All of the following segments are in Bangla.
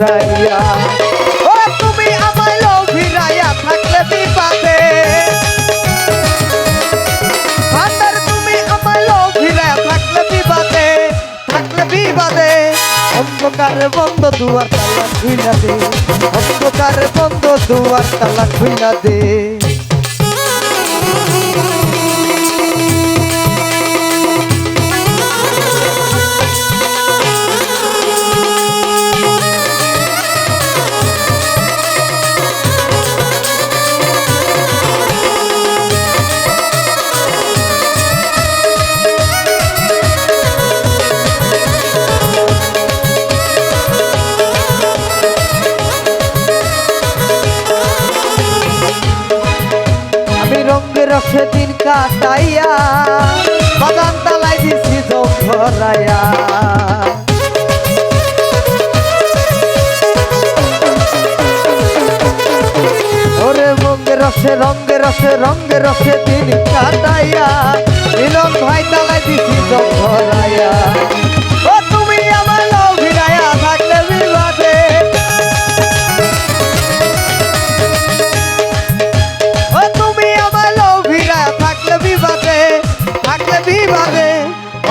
ও, তুমি আমায় লো ফিরাইয়া থাকলে বিপাদে। ভান্ডার, তুমি অন্ধকারে বন্ধ, দুয়ার তালা খুইলা দে। অন্ধকার বন্ধ, দুয়ার তালা খুইলা দে। রসে দিন কাটাইয়া, বাগান তালাই দিছি জরাইয়া রসে, রঙে রসে রঙে রসে দিন কাটাইয়া ভাই তালাই দিছি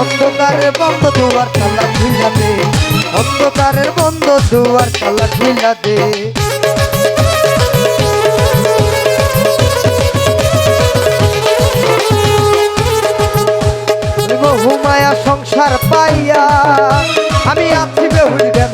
অন্ধকারের বন্ধ দুয়ার তালা খুইলা দে। অন্ধকারের বন্ধ দুয়ার তালা খুইলা দে। হুমায়া সংসার পাইয়া, আমি আছি বেহুলি জ্ঞান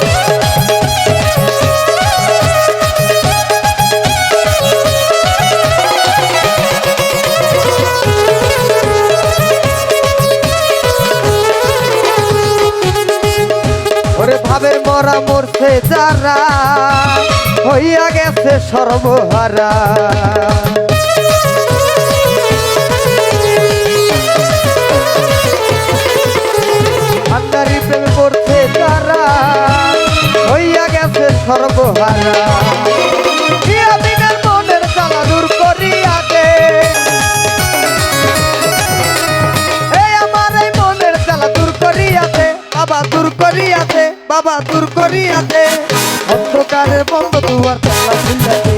মরা মরছে যারা, হইয়া গেছে সর্বহারা। আন্দারি প্রেম করছে যারা, হইয়া গেছে সর্বহারা। দূর করিয়া দে। এই আমার এই মনের জ্বালা দূর করিয়াতে বাবা দূর করিয়াতে বাবা দূর করিয়াতে অন্ধকারে বন্ধ দুয়ার তালা খুইলাতে